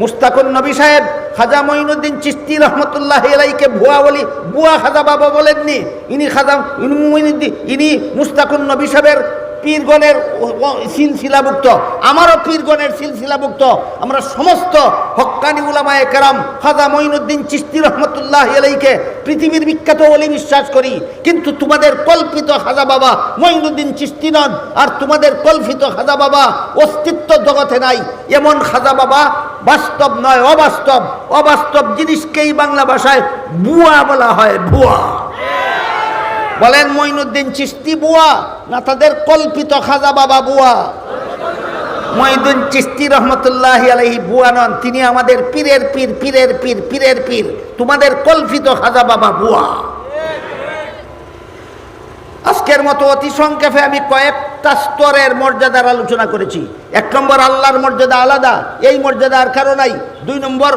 মুস্তাকুন নবী সাহেব, খাজা মঈনুদ্দিন চিস্তি রহমতুল্লাহ এলাইকে ভুয়া বলি বুয়া খাজা বাবা বলেননি। ইনি খাজা ইনি মুস্তাকুন নবী সাহেবের পীরগণের সিলসিলাভুক্ত, আমারও পীরগণের সিলসিলাভুক্ত। আমরা সমস্ত হক্কানি উলামায়ে কেরাম, খাজা মঈনুদ্দিন চিস্তি রহমতুল্লাহ এলাইকে পৃথিবীর বিখ্যাত বলে বিশ্বাস করি। কিন্তু তোমাদের কল্পিত খাজা বাবা মঈনুদ্দিন চিস্তি নন, আর তোমাদের কল্পিত খাজা বাবা অস্তিত্ব জগতে নাই। এমন খাজা বাবা বাস্তব নয়, অবাস্তব। অবাস্তব জিনিসকেই বাংলা ভাষায় বুয়া বলা হয়, ভুয়া। বলেন মঈনুদ্দিন চিস্তি বুয়া না তাদের কল্পিত খাজা বাবা বুয়া? মঈনুদ্দিন চিস্তি রহমতুল্লাহ আলহি বুয়া নন, তিনি আমাদের পীরের পীর পীরের পীর পীরের পীর। তোমাদের কল্পিত খাজা বাবা বুয়া। আজকের মতো অতি সংক্ষেপে আমি কয়েকটা স্তরের মর্যাদার আলোচনা করেছি। এক নম্বর, আল্লাহর মর্যাদা আলাদা। এই মর্যাদা আর নাই দুই নম্বর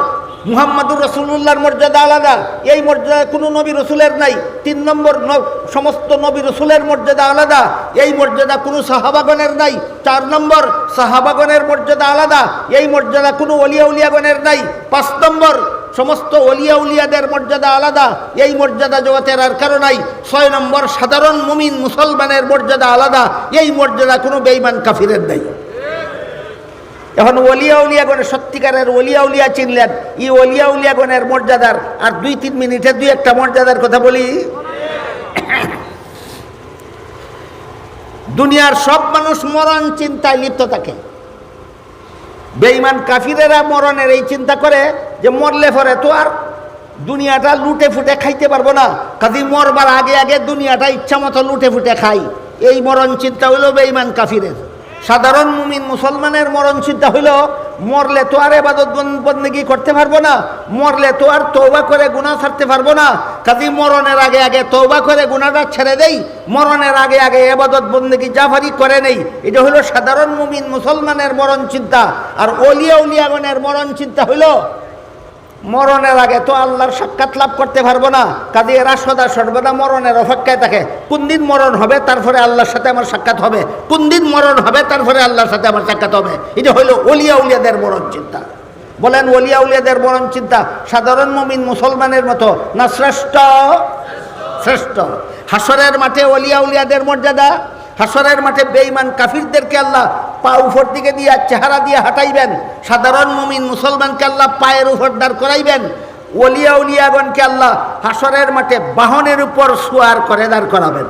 মুহাম্মাদুর রসুল্লাহর মর্যাদা আলাদা। এই মর্যাদা কোনো নবী রসুলের নাই। তিন নম্বর সমস্ত নবী রসুলের মর্যাদা আলাদা। এই মর্যাদা কোনো সাহাবাগণের নাই। চার নম্বর, সাহাবাগণের মর্যাদা আলাদা। এই মর্যাদা কোনো অলিয়া উলিয়াগণের নাই। পাঁচ নম্বর, সমস্ত অলিয়া উলিয়াদের মর্যাদা আলাদা। এই মর্যাদা জগতের আর কারও নাই। ছয় নম্বর, সাধারণ মুমিন মুসলমানের মর্যাদা আলাদা। এই মর্যাদা কোনো বেইমান কাফিরের নাই। এখন অলিয়া উলিয়াগণের সত্যিকারের অলিয়া উলিয়া চিনলেন, ই অলিয়া উলিয়াগণের মর্যাদার, আর দুই তিন মিনিটে দুই একটা মর্যাদার কথা বলি। দুনিয়ার সব মানুষ মরণ চিন্তায় লিপ্ত থাকে। বেঈমান কাফিরেরা মরণের এই চিন্তা করে যে মরলে পরে তো আর দুনিয়াটা লুটে ফুটে খাইতে পারব না। কাজী মরবার আগে আগে দুনিয়াটা ইচ্ছা মতো লুটে ফুটে খাই। এই মরণ চিন্তা হইল বেঈমান কাফিরের। সাধারণ মুমিন মুসলমানের মরণ চিন্তা হইল, মরলে তো আর এবাদত বন্দী করতে পারব না, মরলে তো আর তৌবা করে গুণা ছাড়তে পারব না। কাজে মরণের আগে আগে তৌবা করে গুণাটা ছেড়ে দেই, মরণের আগে আগে এবাদত বন্দী জাফারি করে নেই। এটা হলো সাধারণ মুমিন মুসলমানের মরণ চিন্তা আর অলিয়া উলিয়াগণের মরণ চিন্তা হইল মরণের আগে তো আল্লাহর সাক্ষাৎ লাভ করতে পারব না। কাজে এরা সদা সর্বদা মরণের অপেক্ষায় থাকে। কোন দিন মরণ হবে তারপরে আল্লাহর সাথে আমার সাক্ষাৎ হবে। কোন দিন মরণ হবে তারপরে আল্লাহর সাথে আমার সাক্ষাৎ হবে। এটা হইল অলিয়া উলিয়াদের মরণ চিন্তা। বলেন অলিয়া উলিয়াদের মরণ চিন্তা সাধারণ মমিন মুসলমানের মতো না শ্রেষ্ঠ? শ্রেষ্ঠ। হাসরের মাঠে অলিয়া উলিয়াদের মর্যাদা, হাসরের মাঠে বেঈমান কাফিরদেরকে আল্লাহ পা উপর দিকে দিয়ে চেহারা দিয়ে হাঁটাইবেন। সাধারণ মুমিন মুসলমানকে আল্লাহ পায়ের উপর দাঁড় করাইবেন। ওলিয়া উলিয়াগণকে আল্লাহ হাসরের মাঠে বাহনের উপর সোয়ার করে দাঁড় করাবেন।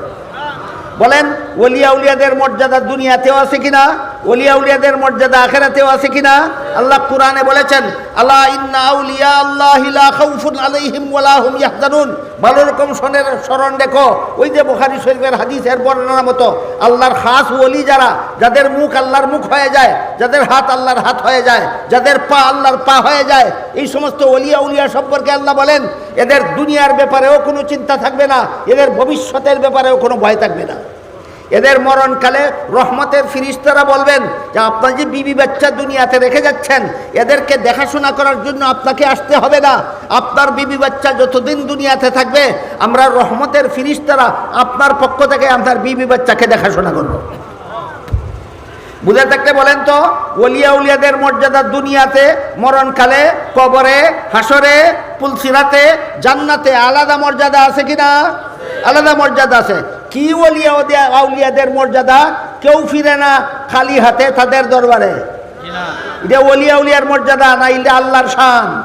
বলেন, ওলিয়া উলিয়াদের মর্যাদা দুনিয়াতেও আছে কিনা? ওলিয়া উলিয়াদের মর্যাদা আখেরাতেও আছে কিনা? আল্লাহ কোরআনে বলেছেন আল্লাহ ইন্না আউলিয়া আল্লাহ লা খাউফুন আলাইহিম ওয়ালা হুম ইয়াহজানুন। ভালো রকম শোনের স্মরণ রেখো। ওই যে বুখারী শরীফের হাদিসের বর্ণনা মতো, আল্লাহর খাস ওলি যারা, যাদের মুখ আল্লাহর মুখ হয়ে যায়, যাদের হাত আল্লাহর হাত হয়ে যায়, যাদের পা আল্লাহর পা হয়ে যায়, এই সমস্ত ওলিয়া উলিয়া সম্পর্কে আল্লাহ বলেন, এদের দুনিয়ার ব্যাপারেও কোনো চিন্তা থাকবে না, এদের ভবিষ্যতের ব্যাপারেও কোনো ভয় থাকবে না। এদের মরণকালে রহমতের ফিরিস্তারা বলবেন যে আপনার যে বিবি বাচ্চা দুনিয়াতে রেখে যাচ্ছেন, এদেরকে দেখাশোনা করার জন্য আপনাকে আসতে হবে না। আপনার বিবি বাচ্চা যতদিন দুনিয়াতে থাকবে, আমরা রহমতের ফিরিস্তারা আপনার পক্ষ থেকে আপনার বিবি বাচ্চাকে দেখাশোনা করব। বুঝে থাকলে বলেন তো, ওলিয়া উলিয়াদের মর্যাদা দুনিয়াতে, মরণকালে, কবরে হাসরে পুলসিরাতে, জান্নাতে আলাদা মর্যাদা আছে কিনা? আলাদা মর্যাদা আছে। কি ওলিয়া আউলিয়াদের মর্যাদা? কেউ ফিরে না খালি হাতে তাদের দরবারে। এটা ওলিয়া উলিয়ার মর্যাদা, না এটা আল্লাহর শান।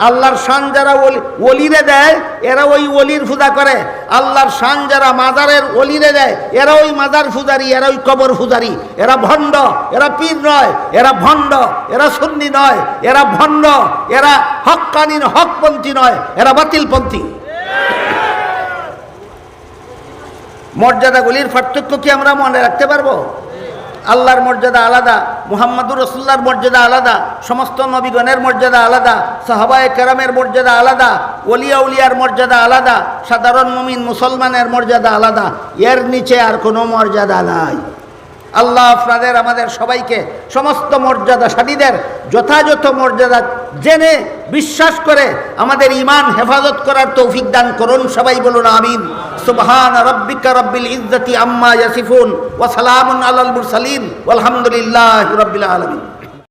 আল্লাহর শান যারা ওলি, ওলিরে দেয়, এরা ওই ওলির পূজা করে। আল্লাহর শান যারা মাজারের ওলিরে দেয়, এরা ওই মাজার পূজারি, এরা ওই কবর পূজারি। এরা ভণ্ড, এরা পীর নয়, এরা ভণ্ড, এরা সুন্নি নয়, এরা ভণ্ড, এরা হক্কানি হকপন্থী নয়, এরা বাতিলপন্থী। মর্যাদাগুলির পার্থক্য কি আমরা মনে রাখতে পারব? আল্লাহর মর্যাদা আলাদা, মোহাম্মদুর রসুল্লার মর্যাদা আলাদা, সমস্ত নবীগণের মর্যাদা আলাদা, সাহাবায় কেরামের মর্যাদা আলাদা ওলিয়া উলিয়ার মর্যাদা আলাদা, সাধারণ মুমিন মুসলমানের মর্যাদা আলাদা। এর নিচে আর কোনো মর্যাদা নাই। আল্লাহ আপনাদের, আমাদের সবাইকে সমস্ত মর্যাদা মর্যাদাশালীদের যথাযথ মর্যাদা জেনে বিশ্বাস করে আমাদের ইমান হেফাজত করার তৌফিক দান করুন। সবাই বলুন আমিন। সুবহান রব্বিকা রব্বিল ইজ্জতি আম্মা ইয়াসিফুন ওয়া সালামুন আলাল মুরসালিন। আলহামদুলিল্লাহি রাব্বিল আলামিন।